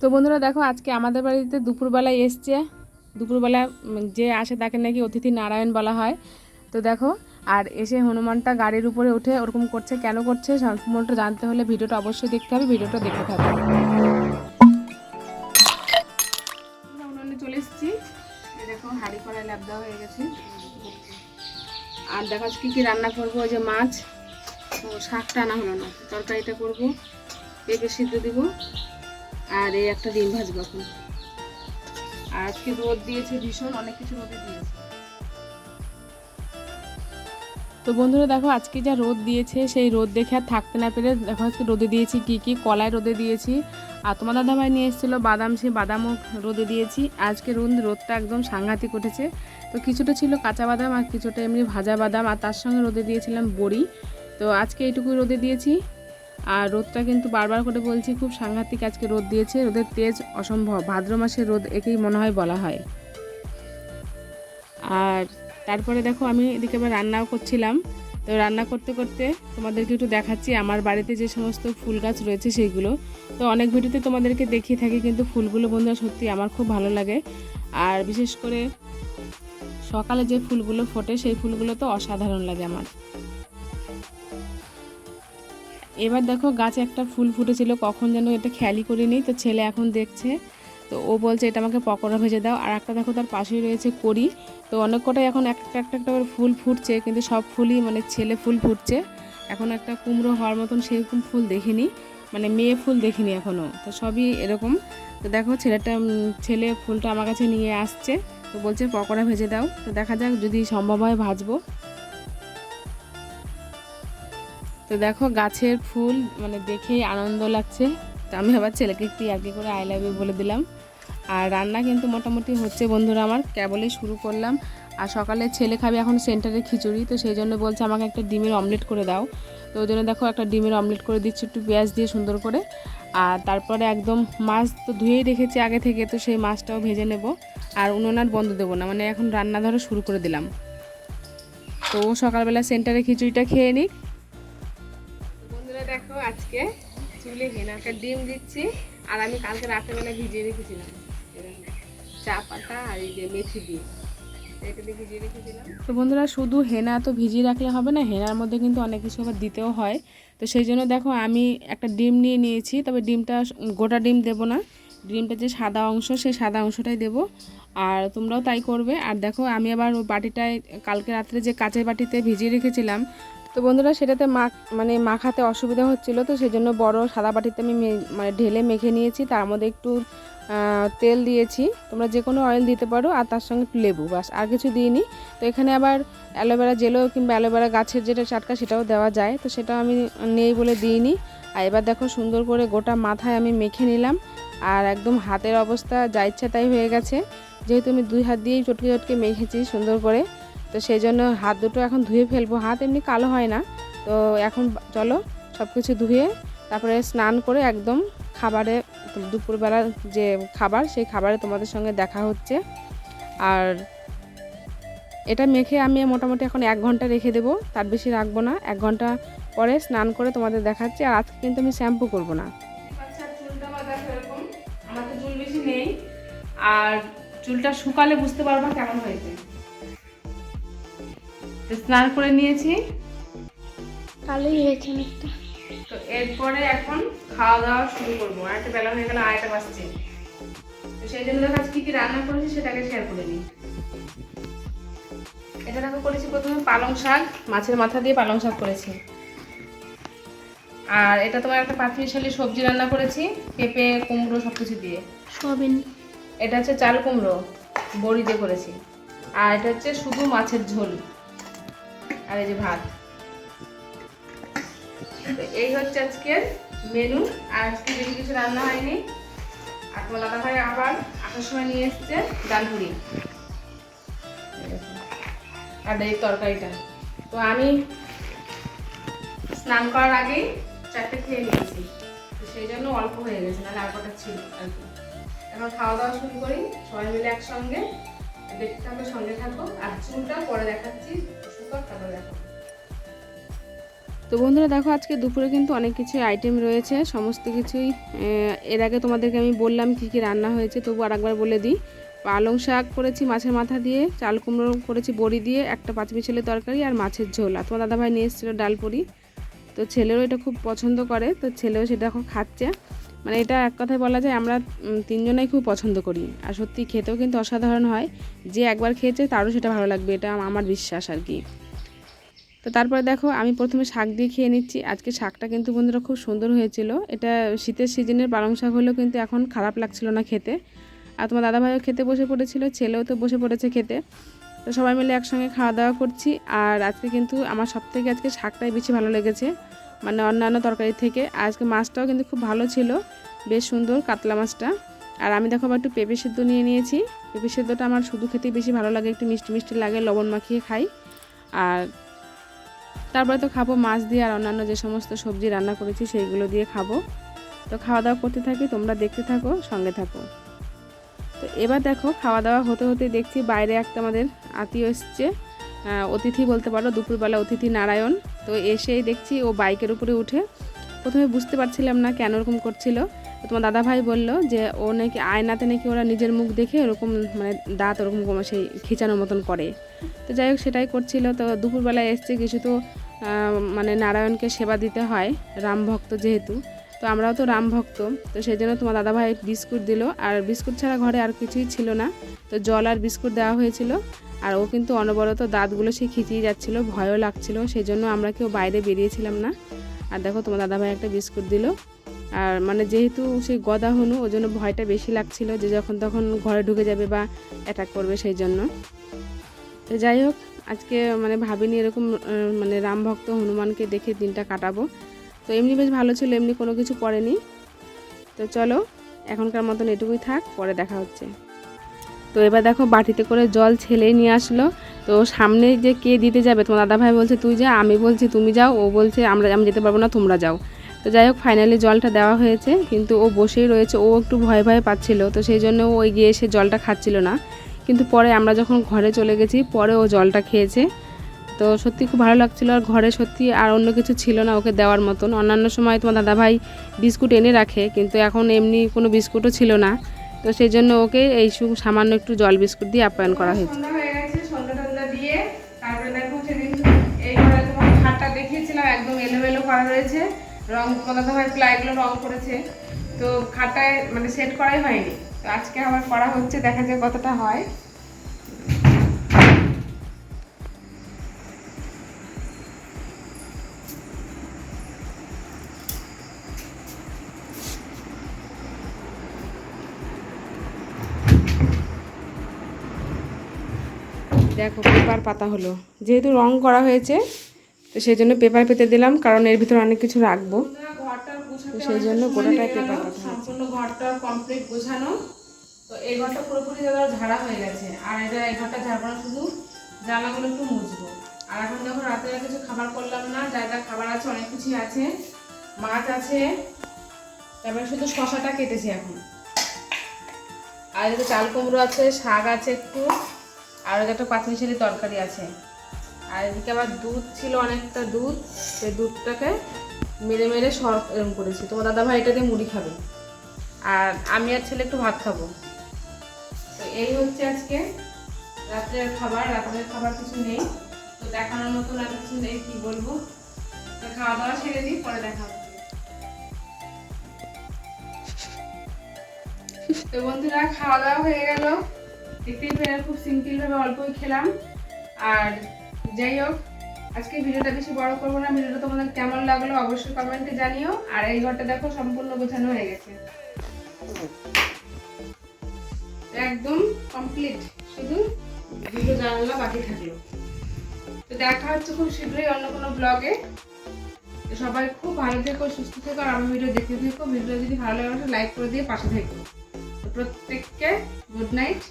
তো বন্ধুরা দেখো, আজকে আমাদের বাড়িতে দুপুরবেলায় এসছে। দুপুরবেলা যে আসে তাকে নাকি অতিথি নারায়ণ বলা হয়। তো দেখো, আর এসে হনুমানটা গাড়ির উপরে উঠে ওরকম করছে, কেন করছে সম্পূর্ণটা জানতে হলে ভিডিওটা অবশ্যই দেখতে হবে, ভিডিওটা দেখতে থাকবে চলে এসেছি। দেখো, হাঁড়ি কড়াই ল্যাপ দেওয়া হয়ে গেছে। আর দেখো, আজকে কী রান্না করব? ওই যে মাছ শাকটা আনা হলো না, তরকারিটা করব পেঁপে সিদ্ধ দিব। আর এই একটা ডিম ভাজবো এখন আজকে রোদ দিয়েছে ভীষণ, অনেক কিছু রোদে দিয়েছে। তো বন্ধুরা দেখো, আজকে যা রোদ দিয়েছে, সেই রোদ দেখে আর থাকতে না পেরে দেখো আজকে রোদে দিয়েছি কি কি কলায় রোদে দিয়েছি। আর তোমার দাদা ভাই নিয়ে এসেছিল বাদাম সে বাদামও রোদে দিয়েছি। আজকে রোদ, রোদটা একদম সাংঘাতিক উঠেছে। তো কিছুটা ছিল কাঁচা বাদাম আর কিছুটা এমনি ভাজা বাদাম, আর তার সঙ্গে রোদে দিয়েছিলাম বড়ি। তো আজকে এইটুকুই রোদে দিয়েছি। আর রোদটা কিন্তু বারবার করে বলছি, খুব সাংঘাতিক আজকে রোদ দিয়েছে। রোদের তেজ অসম্ভব। ভাদ্র মাসের রোদ একেই মনে হয় বলা হয়। আর তারপরে দেখো, আমি এদিকে আবার রান্নাও করছিলাম। তো রান্না করতে করতে তোমাদেরকে একটু দেখাচ্ছি, আমার বাড়িতে যে সমস্ত ফুল গাছ রয়েছে সেইগুলো। তো অনেক ভিডিওতে তোমাদেরকে দেখিয়ে থাকি, কিন্তু ফুলগুলো বন্ধুরা সত্যি আমার খুব ভালো লাগে। আর বিশেষ করে সকালে যে ফুলগুলো ফোটে, সেই ফুলগুলো তো অসাধারণ লাগে আমার। এবার দেখো গাছে একটা ফুল ফুটেছিল, কখন যেন এটা খেয়ালই করিনি। তো ছেলে এখন দেখছে, তো ও বলছে, এটা আমাকে পকোড়া ভেজে দাও। আর একটা দেখো তার পাশেই রয়েছে করি তো অনেক কটাই এখন একটা একটা একটা করে ফুল ফুটছে, কিন্তু সব ফুলই মানে ছেলে ফুল ফুটছে। এখন একটা কুমড়ো হওয়ার মতন সেরকম ফুল দেখিনি মানে মেয়ে ফুল দেখিনি এখনও তো সবই এরকম। তো দেখো ছেলেটা ছেলে ফুলটা আমার কাছে নিয়ে আসছে, তো বলছে, পকোড়া ভেজে দাও। তো দেখা যাক যদি সম্ভব হয় ভাজবো। তো দেখো গাছের ফুল মানে দেখেই আনন্দ লাগছে। তো আমি আবার ছেলেকে একটু ইয়ার্কি করে আই লাভ ইউ বলে দিলাম। আর রান্না কিন্তু মোটামুটি হচ্ছে বন্ধুরা আমার, কেবলই শুরু করলাম। আর সকালে ছেলে খাবে এখন সেন্টারে খিচুড়ি, তো সেই জন্য বলছে আমাকে একটা ডিমের অমলেট করে দাও। তো ওই জন্য দেখো একটা ডিমের অমলেট করে দিচ্ছি একটু পেঁয়াজ দিয়ে সুন্দর করে। আর তারপরে একদম মাছ তো ধুয়েই রেখেছি আগে থেকে, তো সেই মাছটাও ভেজে নেব। আর উনুনার বন্ধ দেবো না মানে এখন রান্না ধরো শুরু করে দিলাম। তো সকালবেলা সেন্টারে খিচুড়িটা খেয়ে নিক। দেখো আজকে চুলে একটা ডিম দিচ্ছি, আর আমি কালকে রাত্রেবেলা ভিজিয়ে রেখেছিলাম। চা পাতা আর এই যে মেথি দিয়ে। তো বন্ধুরা, শুধু হেনা তো ভিজিয়ে রাখলে হবে না, হেনার মধ্যে কিন্তু অনেক কিছু আবার দিতেও হয়। তো সেই জন্য দেখো, আমি একটা ডিম নিয়ে নিয়েছি, তবে ডিমটা গোটা ডিম দেবো না। ডিমটা যে সাদা অংশ, সেই সাদা অংশটাই দেবো। আর তোমরাও তাই করবে। আর দেখো, আমি আবার ওই বাটিটায় কালকে রাত্রে যে কাঁচের বাটিতে ভিজিয়ে রেখেছিলাম তো বন্ধুরা সেটাতে মাখ মানে মাখাতে অসুবিধা হচ্ছিল, তো সেই জন্য বড় সাদা বাটিতে আমি মানে ঢেলে মেখে নিয়েছি। তার মধ্যে একটু তেল দিয়েছি। তোমরা যে কোনো অয়েল দিতে পারো, আর তার সঙ্গে একটু লেবু বাস, আর কিছু দিইনি। তো এখানে আবার অ্যালোভেরা জেলও কিংবা অ্যালোভেরা গাছের যেটা চাটকা সেটাও দেওয়া যায়, তো সেটা আমি নেই বলে দিইনি। আর এবার দেখো সুন্দর করে গোটা মাথায় আমি মেখে নিলাম, আর একদম হাতের অবস্থা, যা ইচ্ছা তাই হয়ে গেছে। যেহেতু আমি দুই হাত দিয়েই চটকে চটকে মেখেছি সুন্দর করে তো সেই জন্য হাত দুটো এখন ধুয়ে ফেলব। হাত এমনি কালো হয় না। তো এখন চলো সব কিছু ধুয়ে তারপরে স্নান করে একদম খাবারে দুপুরবেলা যে খাবার, সেই খাবারে তোমাদের সঙ্গে দেখা হচ্ছে। আর এটা মেখে আমি মোটামুটি এখন এক ঘণ্টা রেখে দেবো। তার বেশি রাখব না। এক ঘণ্টা পরে স্নান করে তোমাদের দেখাচ্ছি। আর আজকে কিন্তু আমি শ্যাম্পু করব না। নেই। আর চুলটা শুকালে বুঝতে পারব কেমন হয়েছে। স্নান করে নিয়েছি। কালোই হয়েছে তো এরপরে এখন খাওয়া দাওয়া শুরু করব। আর একটা বেলা হয়ে গেল আড়াইটা বাজছে। তো সেই জন্য দেখো আজকে কি রান্না করেছি সেটাকে শেয়ার করে নিই এটা দেখো করেছি প্রথমে পালং শাক মাছের মাথা দিয়ে পালং শাক করেছি। আর এটা তোমার একটা পাঁচমিশালি সবজি রান্না করেছি পেঁপে কুমড়ো সব কিছু দিয়ে। সবিন এটা হচ্ছে চাল কুমড়ো বড়ি দিয়ে করেছি। আর এটা হচ্ছে শুধু মাছের ঝোল। আর এই যে ভাত। এই হচ্ছে আজকের মেনু আর আজকে বেশি কিছু রান্না হয়নি আর তোমার ভাই আবার আসার সময় নিয়ে এসছে ডালপুরি। আর এই তরকারিটা। তো আমি স্নান করার আগেই চারটে খেয়ে নিয়েছি। তো সেই জন্য অল্প হয়ে গেছে, নাহলে আর কটা ছিল আর কি। এখন খাওয়া দাওয়া শুরু করি, সবাই মিলে একসঙ্গে। দেখতে থাকো, সঙ্গে থাকো। আর চুলটা পরে দেখাচ্ছি। তো বন্ধুরা দেখো আজকে দুপুরে কিন্তু অনেক কিছু আইটেম রয়েছে, সমস্ত কিছুই এর আগে তোমাদেরকে আমি বললাম কী কী রান্না হয়েছে তবু আরেকবার বলে দিই। পালং শাক করেছি মাছের মাথা দিয়ে, চাল কুমড়ো করেছি বড়ি দিয়ে, একটা পাঁচমিশালি তরকারি আর মাছের ঝোল। আর তোমার দাদাভাই নিয়ে এসেছিল ডাল পুরি। তো ছেলেরও এটা খুব পছন্দ করে, তো ছেলেও সেটা এখন খাচ্ছে। মানে এটা এক কথায় বলা যায় আমরা তিনজনেই খুব পছন্দ করি। আর সত্যি খেতেও কিন্তু অসাধারণ হয়। যে একবার খেয়েছে তারও সেটা ভালো লাগবে, এটা আমার বিশ্বাস আর কি। তো তারপরে দেখো, আমি প্রথমে শাক দিয়ে খেয়ে নিচ্ছি। আজকে শাকটা কিন্তু বন্ধুরা খুব সুন্দর হয়েছিল। এটা শীতের সিজনের পালং শাক হলেও কিন্তু এখন খারাপ লাগছিল না খেতে। আর তোমার দাদাভাইও খেতে বসে পড়েছিল, ছেলেও তো বসে পড়েছে খেতে। তো সবাই মিলে একসঙ্গে খাওয়া দাওয়া করছি। আর আজকে কিন্তু আমার সব থেকে আজকে শাকটাই বেশি ভালো লেগেছে মানে অন্যান্য তরকারি থেকে। আজকে মাছটাও কিন্তু খুব ভালো ছিল, বেশ সুন্দর কাতলা মাছটা। আর আমি দেখো একটু পেঁপে সিদ্ধ নিয়ে নিয়েছি। পেঁপে সিদ্ধটা আমার শুধু খেতেই বেশি ভালো লাগে, একটু মিষ্টি মিষ্টি লাগে, লবণ মাখিয়ে খাই। আর তারপরে তো খাব মাছ দিয়ে আর অন্যান্য যে সমস্ত সবজি রান্না করেছি সেইগুলো দিয়ে খাব। তো খাওয়া দাওয়া করতে থাকি, তোমরা দেখতে থাকো, সঙ্গে থাকো। তো এবার দেখো খাওয়া দাওয়া হতে হতে দেখছি বাইরে একটা আমাদের আত্মীয় এসছে। অতিথি বলতে পারো, দুপুরবেলা অতিথি নারায়ণ। তো এসেই দেখছি ও বাইকের উপরে উঠে। প্রথমে বুঝতে পারছিলাম না কেন ওরকম করছিল। তো তোমার দাদা ভাই বলল যে ও নাকি আয়নাতে নাকি ওরা নিজের মুখ দেখে ওরকম মানে দাঁত ওরকম সেই খিচানোর মতন করে। তো যাই হোক, সেটাই করছিল। তো দুপুরবেলায় এসছে, কিছু তো মানে নারায়ণকে সেবা দিতে হয়, রাম ভক্ত যেহেতু। তো আমরাও তো রাম ভক্ত, তো সেই জন্য তোমার দাদাভাই বিস্কুট দিল। আর বিস্কুট ছাড়া ঘরে আর কিছুই ছিল না। তো জল আর বিস্কুট দেওয়া হয়েছিল। আর ও কিন্তু অনবরত দাঁতগুলো সে খিচিয়ে যাচ্ছিল, ভয়ও লাগছিল। সেই জন্য আমরা কেউ বাইরে বেরিয়েছিলাম না। আর দেখো তোমার দাদাভাই একটা বিস্কুট দিল। আর মানে যেহেতু সেই গদা হনু ওই জন্য ভয়টা বেশি লাগছিল যে যখন তখন ঘরে ঢুকে যাবে বা অ্যাটাক করবে সেই জন্য। তো যাই হোক, আজকে মানে ভাবিনি এরকম মানে রাম ভক্ত হনুমানকে দেখে দিনটা কাটাবো। তো এমনি বেশ ভালো ছিল, এমনি কোনো কিছু পড়েনি। তো চলো, এখনকার মতন এটুকুই থাক, পরে দেখা হচ্ছে। তো এবার দেখো, বাটিতে করে জল ছেলেই নিয়ে আসলো। তো সামনে যে কে দিতে যাবে, তোমার দাদাভাই বলছে, তুই যা, আমি বলছি, তুমি যাও, ও বলছে, আমরা, আমি যেতে পারব না, তোমরা যাও। তো যাই হোক ফাইনালি জলটা দেওয়া হয়েছে, কিন্তু ও বসেই রয়েছে। ও একটু ভয় ভয়ে পাচ্ছিল, তো সেই জন্য ও গিয়ে এসে জলটা খাচ্ছিল না। কিন্তু পরে আমরা যখন ঘরে চলে গেছি, পরে ও জলটা খেয়েছে। তো সত্যি খুব ভালো লাগছিল, আর ঘরে সত্যি আর অন্য কিছু ছিল না ওকে দেওয়ার মতন। অন্যান্য সময় তোমার দাদাভাই বিস্কুট এনে রাখে, কিন্তু এখন এমনি কোনো বিস্কুটও ছিল না। তো সেই জন্য ওকে এই সামান্য একটু জল বিস্কুট দিয়ে আপ্যায়ন করা হয়েছে। রং তোমার দাদাভাই প্লাইগুলো রং করেছে। তো খাটটায় মানে সেট করাই হয়নি। তো আজকে আবার করা হচ্ছে, দেখা যায় কতটা হয়। দেখো, পেপার পাতা হলো। যেহেতু রং করা হয়েছে তো সেই জন্য পেপার পেতে দিলাম কারণ এর ভিতরে অনেক কিছু রাখব। সেই জন্য গোটাটাই পেপার সম্পূর্ণ ঘরটা কমপ্লিট গোছানো। তো এই ঘরটা পুরোপুরি দাদা ঝাড়া হয়ে গেছে। আর এটা এই ঘরটা ঝাড়বো শুধু জানলাগুলো একটু মুছবো। আর এখন দেখো রাতে কিছু খাবার করলাম না যা যা খাবার আছে অনেক কিছুই আছে। মাছ আছে তারপরে শুধু শশাটা কেটেছি এখন। আর এদিকে চাল কুমড়ো আছে শাক আছে একটু আর একটা পাঁচমিশালি তরকারি আছে। আর এদিকে আবার দুধ ছিল অনেকটা দুধ, সেই দুধটাকে মেরে মেরে সর এরম করেছি। তোমার দাদা ভাই এটা দিয়ে মুড়ি খাবে। আর আমি আর ছেলে একটু ভাত খাব। তো এই হচ্ছে আজকে রাত্রের খাবার। রাত্রের খাবার কিছু নেই। তো দেখানোর মতন আর কিছু নেই, কি বলব? তো খাওয়া দাওয়া ছেড়ে দিই পরে দেখা হচ্ছে তো বন্ধুরা, খাওয়া দাওয়া হয়ে গেল। দেখতেই পেলে খুব সিম্পল ভাবে অল্পই খেলাম। আর যাই হোক, আজকে ভিডিওটা বেশি বড় করব না, ভিডিওটা তোমাদের কেমন লাগল অবশ্যই কমেন্টে জানিও। আর এই ঘরটা দেখো, সম্পূর্ণ গোছানো হয়ে গেছে। একদম কমপ্লিট শুধু দুটো জানালা বাকি থাকল। তো দেখা হচ্ছে খুব শীঘ্রই অন্য কোনো ব্লগে তো সবাই খুব ভালো থেকো, সুস্থ থেকো, আর আমার ভিডিও দেখতে থেকো। ভিডিও যদি ভালো লাগে লাইক করে দিয়ে পাশে থেকো। প্রত্যেককে গুড নাইট